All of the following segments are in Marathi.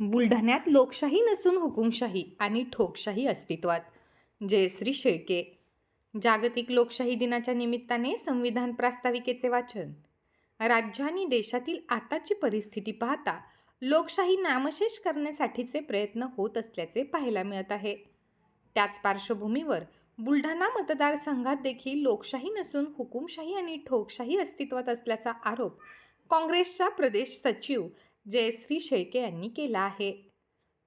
बुलढाण्यात लोकशाही नसून हुकुमशाही आणि ठोकशाही अस्तित्वात. जयश्री शेळके. जागतिक लोकशाही दिनाच्या निमित्ताने संविधान प्रास्ताविकेचे वाचन. राज्य आणि देशातील आताची परिस्थिती पाहता लोकशाही नामशेष करण्यासाठीचे प्रयत्न होत असल्याचे पाहायला मिळत आहे. त्याच पार्श्वभूमीवर बुलढाणा मतदारसंघात देखील लोकशाही नसून हुकुमशाही आणि ठोकशाही अस्तित्वात असल्याचा आरोप काँग्रेसच्या प्रदेश सचिव जयश्री शेळके यांनी केला आहे.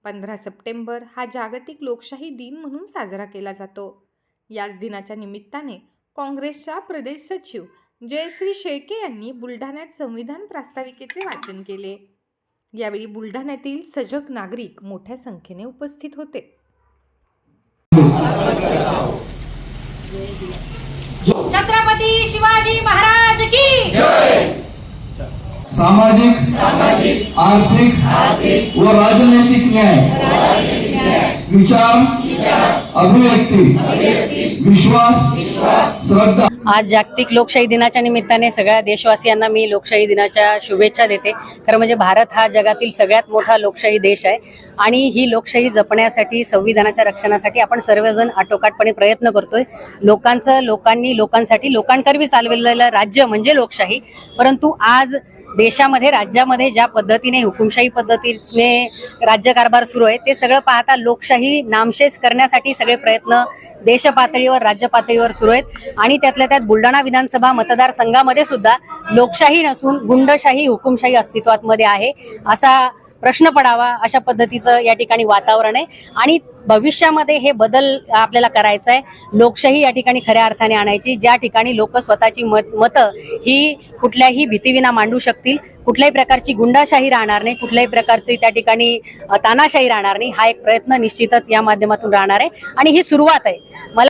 पंधरा सप्टेंबर हा जागतिक लोकशाही दिन म्हणून साजरा केला जातो. याच दिनाच्या निमित्ताने काँग्रेसच्या प्रदेश सचिव जयश्री शेळके यांनी बुलढाण्यात संविधान प्रास्ताविकेचे वाचन केले. यावेळी बुलढाण्यातील सजग नागरिक मोठ्या संख्येने उपस्थित होते. छत्रपती शिवाजी महाराज! सामाजिक आर्थिक व राजनैतिक न्याय. विचार अभिव्यक्ती विश्वास श्रद्धा. आज जागतिक लोकशाही दिनाच्या निमित्ताने सगळ्या देशवासियांना मी लोकशाही दिनाच्या शुभेच्छा देते. खरं म्हणजे भारत हा जगातील सगळ्यात मोठा लोकशाही देश आहे आणि ही लोकशाही जपण्यासाठी संविधानाच्या रक्षणासाठी आपण सर्वजण आटोकाटपणे प्रयत्न करतोय. लोकांचं लोकांनी लोकांसाठी लोकांकरवी चालवलेलं राज्य म्हणजे लोकशाही. परंतु आज देशामध्ये राज्यामध्ये ज्या पद्धतीने हुकुमशाही पद्धतीने राज्यकारभार सुरू आहे ते सगळं पाहता लोकशाही नामशेष करण्यासाठी सगळे प्रयत्न देश पातळीवर राज्य पातळीवर सुरू आहेत. आणि त्यातल्या त्यात बुलढाणा विधानसभा मतदारसंघामध्ये सुद्धा लोकशाही नसून गुंडशाही हुकुमशाही अस्तित्वात मध्ये आहे. असा प्रश्न पडावा अशा पद्धतीचं या ठिकाणी वातावरण आहे. आणि भविष्यामध्ये हे बदल आपल्याला करायचा आहे लोकशाही या ठिकाणी खऱ्या अर्थाने आणायची. ज्या ठिकाणी लोक स्वतःची मत मतं ही कुठल्याही भीतीविना मांडू शकतील कुठल्याही प्रकारची गुंडाशाही राहणार नाही कुठल्याही प्रकारची त्या ठिकाणी तानाशाही राहणार नाही हा एक प्रयत्न निश्चितच या माध्यमातून राहणार आहे. आणि ही सुरुवात आहे. मला